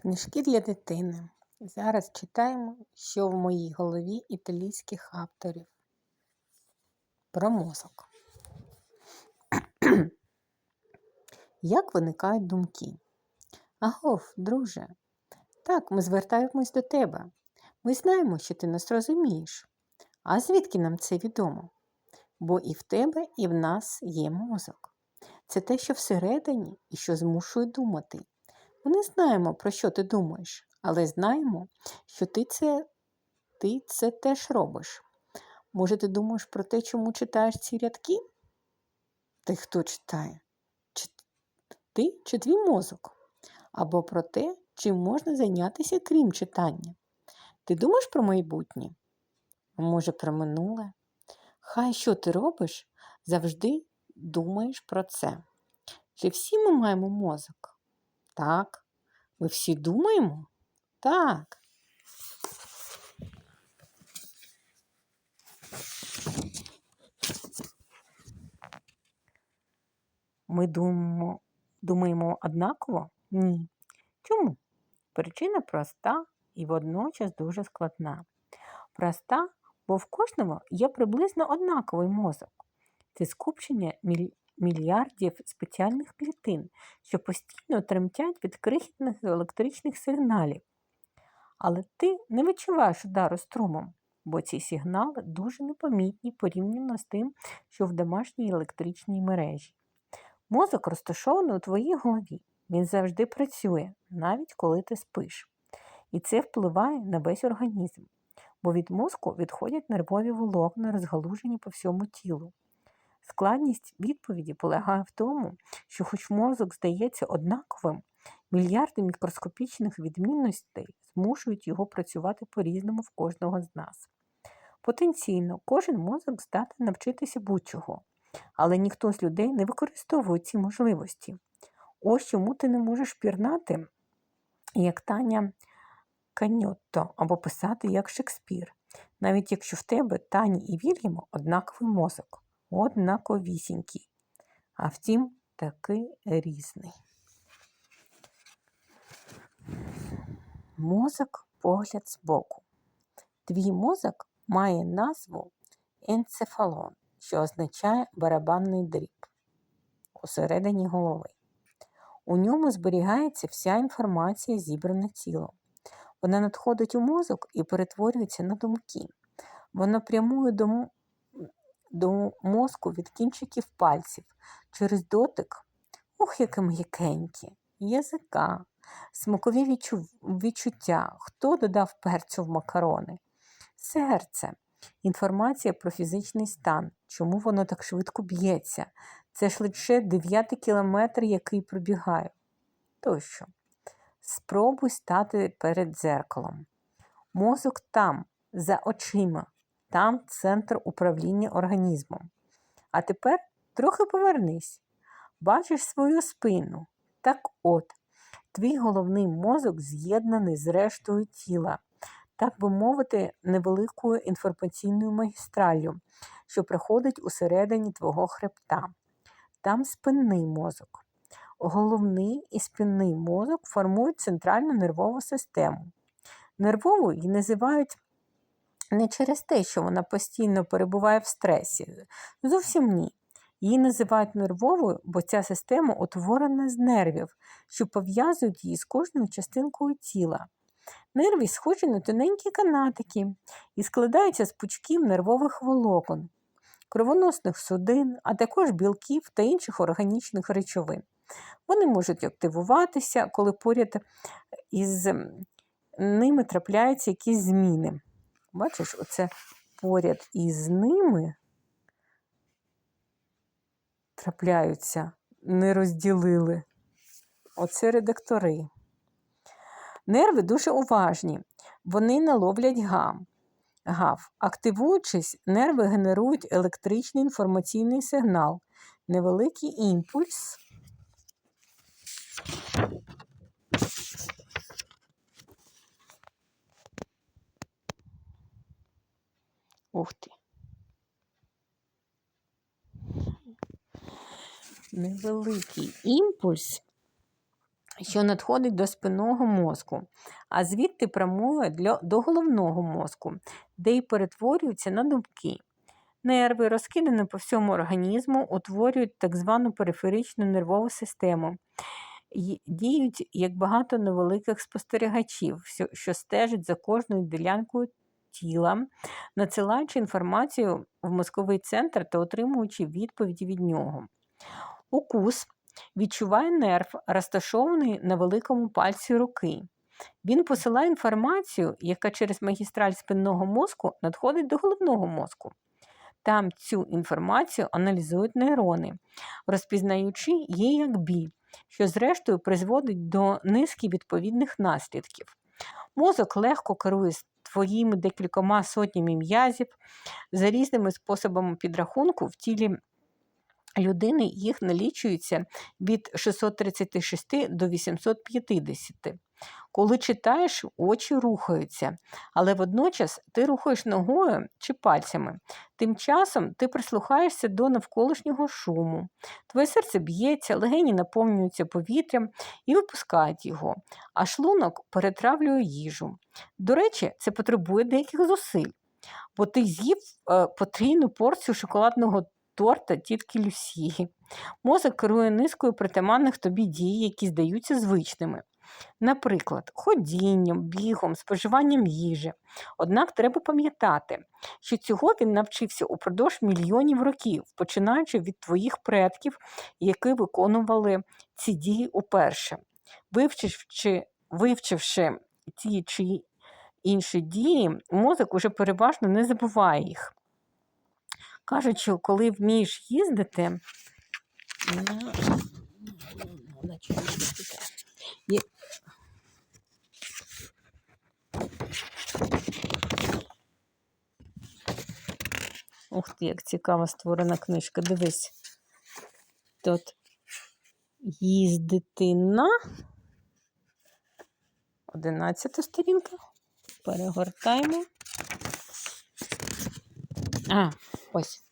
Книжки для дитини. Зараз читаємо, що в моїй голові італійських авторів про мозок. Як виникають думки? Агов, друже, так, ми звертаємось до тебе. Ми знаємо, що ти нас розумієш. А звідки нам це відомо? Бо і в тебе, і в нас є мозок. Це те, що всередині і що змушує думати. Ми не знаємо, про що ти думаєш, але знаємо, що ти це, ти це теж робиш. Може, ти думаєш про те, чому читаєш ці рядки? Ти хто читає? Чи ти чи твій мозок? Або про те, чим можна зайнятися, крім читання? Ти думаєш про майбутнє? Може, про минуле? Хай що ти робиш, завжди думаєш про це. Чи всі ми маємо мозок? Так. Ми всі думаємо? Так. Ми думаємо, думаємо однаково? Ні. Чому? Причина проста і водночас дуже складна. Проста, бо в кожного є приблизно однаковий мозок. Це скупчення міль- мільярдів спеціальних клітин, що постійно тремтять від крихітних електричних сигналів. Але ти не відчуваєш удару струмом, бо ці сигнали дуже непомітні порівняно з тим, що в домашній електричній мережі. Мозок розташований у твоїй голові. Він завжди працює, навіть коли ти спиш. І це впливає на весь організм, бо від мозку відходять нервові волокна, розгалужені по всьому тілу. Складність відповіді полягає в тому, що, хоч мозок здається однаковим, мільярди мікроскопічних відмінностей змушують його працювати по-різному в кожного з нас. Потенційно, кожен мозок здатен навчитися будь-чого, але ніхто з людей не використовує ці можливості. Ось чому ти не можеш пірнати, як Таня Каньотто, або писати як Шекспір, навіть якщо в тебе Тані і Вільяма однаковий мозок, однаковісінький, а втім, таки різний. Мозок погляд збоку. Твій мозок має назву енцефалон, що означає барабанний дріб усередині голови. У ньому зберігається вся інформація, зібрана тілом. Вона надходить у мозок і перетворюється на думки. Вона прямує до, мозку від кінчиків пальців через дотик, ох, яке м'якеньке, язика, смакові відчу... відчуття, хто додав перцю в макарони, серце, інформація про фізичний стан, чому воно так швидко б'ється. Це ж лише дев'ятий кілометр, який пробігаю. Тощо. Спробуй стати перед дзеркалом. Мозок там, за очима, там центр управління організмом. А тепер трохи повернись. Бачиш свою спину. Так от, твій головний мозок з'єднаний з рештою тіла, так би мовити, невеликою інформаційною магістраллю, що проходить усередині твого хребта. Там спинний мозок. Головний і спинний мозок формують центральну нервову систему. Нервову її називають не через те, що вона постійно перебуває в стресі. Зовсім ні. Її називають нервовою, бо ця система утворена з нервів, що пов'язують її з кожною частинкою тіла. Нерві схожі на тоненькі канатики і складаються з пучків нервових волокон, кровоносних судин, а також білків та інших органічних речовин. Вони можуть активуватися, коли поряд із ними трапляються якісь зміни. Бачиш, оце поряд із ними трапляються, не розділили. Оце редактори. Нерви дуже уважні, вони наловлять гам. Гав. Активуючись, нерви генерують електричний інформаційний сигнал, невеликий імпульс. Ух ти. Невеликий імпульс що надходить до спинного мозку, а звідти прямує до головного мозку, де й перетворюються на думки. Нерви, розкидані по всьому організму, утворюють так звану периферичну нервову систему. Діють як багато невеликих спостерігачів, що стежать за кожною ділянкою тіла, надсилаючи інформацію в мозковий центр та отримуючи відповіді від нього. Укус відчуває нерв, розташований на великому пальці руки. Він посилає інформацію, яка через магістраль спинного мозку надходить до головного мозку. Там цю інформацію аналізують нейрони, розпізнаючи її як біль, що зрештою призводить до низки відповідних наслідків. Мозок легко керує твоїми декількома сотнями м'язів за різними способами підрахунку в тілі людини їх налічується від 636 до 850. Коли читаєш, очі рухаються, але водночас ти рухаєш ногою чи пальцями. Тим часом ти прислухаєшся до навколишнього шуму. Твоє серце б'ється, легені наповнюються повітрям і випускають його, а шлунок перетравлює їжу. До речі, це потребує деяких зусиль, бо ти з'їв е, потрійну порцію шоколадного торта тітки Люсії. Мозок керує низкою притаманних тобі дій, які здаються звичними. Наприклад, ходінням, бігом, споживанням їжі. Однак треба пам'ятати, що цього він навчився упродовж мільйонів років, починаючи від твоїх предків, які виконували ці дії уперше. Вивчивши, вивчивши ті чи інші дії, мозок уже переважно не забуває їх. Кажуть, що коли вмієш їздити, на... на чому ж таке? Є... Ух ти, як цікава створена книжка. Дивись. Тут їздити на 11 сторінка. Перегортаємо. А, ось.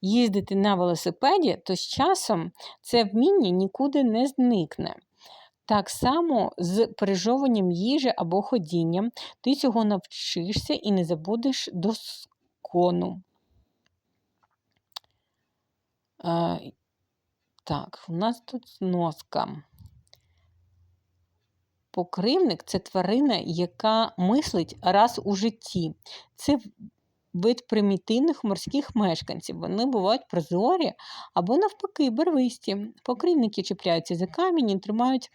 Їздити на велосипеді, то з часом це вміння нікуди не зникне. Так само з пережовуванням їжі або ходінням ти цього навчишся і не забудеш доскону. Е, так, у нас тут сноска. Покривник це тварина, яка мислить раз у житті. Це вид примітивних морських мешканців. Вони бувають прозорі або, навпаки, барвисті. Покривники чіпляються за камінь і тримають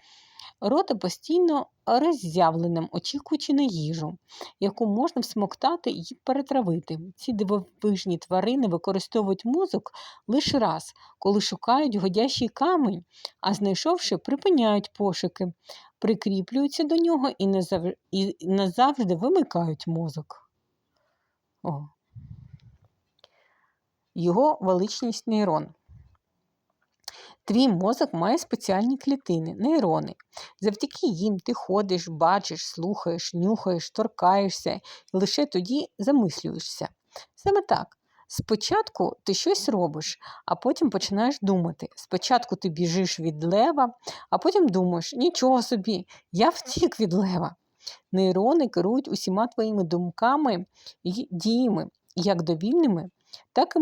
рота постійно роззявленим, очікуючи на їжу, яку можна всмоктати і перетравити. Ці дивовижні тварини використовують мозок лише раз, коли шукають годящий камінь, а знайшовши, припиняють пошуки, прикріплюються до нього і назав... і назавжди вимикають мозок. О. Його величність нейрон. Твій мозок має спеціальні клітини, нейрони. Завдяки їм ти ходиш, бачиш, слухаєш, нюхаєш, торкаєшся і лише тоді замислюєшся. Саме так. Спочатку ти щось робиш, а потім починаєш думати. Спочатку ти біжиш від лева, а потім думаєш, нічого собі, я втік від лева. Нейрони керують усіма твоїми думками і діями, як довільними, так і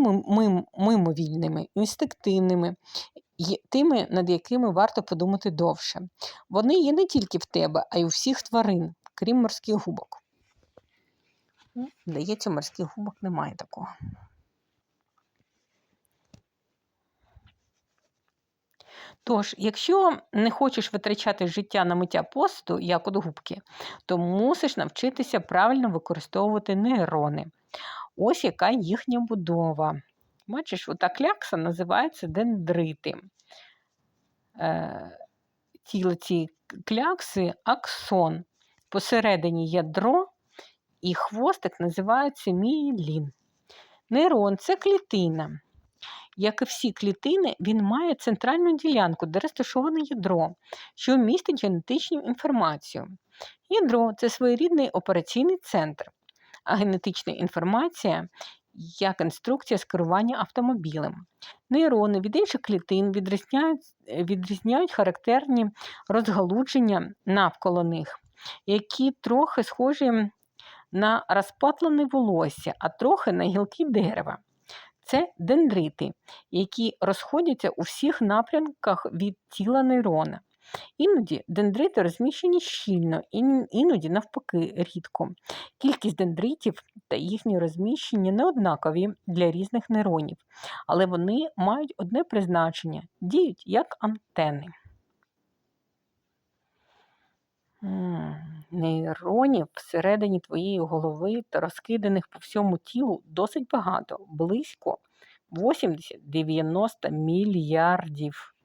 мимовільними, інстинктивними, тими, над якими варто подумати довше. Вони є не тільки в тебе, а й у всіх тварин, крім морських губок. Ну, Здається, морських губок немає такого. Тож, якщо не хочеш витрачати життя на миття посту, як от губки, то мусиш навчитися правильно використовувати нейрони. Ось яка їхня будова. Бачиш, ота клякса називається дендрити. Е, тіло цієї клякси аксон. Посередині ядро і хвостик називається мієлін. Нейрон це клітина. Як і всі клітини, він має центральну ділянку, де розташоване ядро, що містить генетичну інформацію. Ядро це своєрідний операційний центр, а генетична інформація як інструкція з керування автомобілем. Нейрони від інших клітин відрізняють, відрізняють характерні розгалудження навколо них, які трохи схожі на розпатлене волосся, а трохи на гілки дерева. Це дендрити, які розходяться у всіх напрямках від тіла нейрона. Іноді дендрити розміщені щільно, іноді навпаки рідко. Кількість дендритів та їхнє розміщення не однакові для різних нейронів, але вони мають одне призначення діють як антени. Нейронів всередині твоєї голови та розкиданих по всьому тілу досить багато, близько 80-90 мільярдів.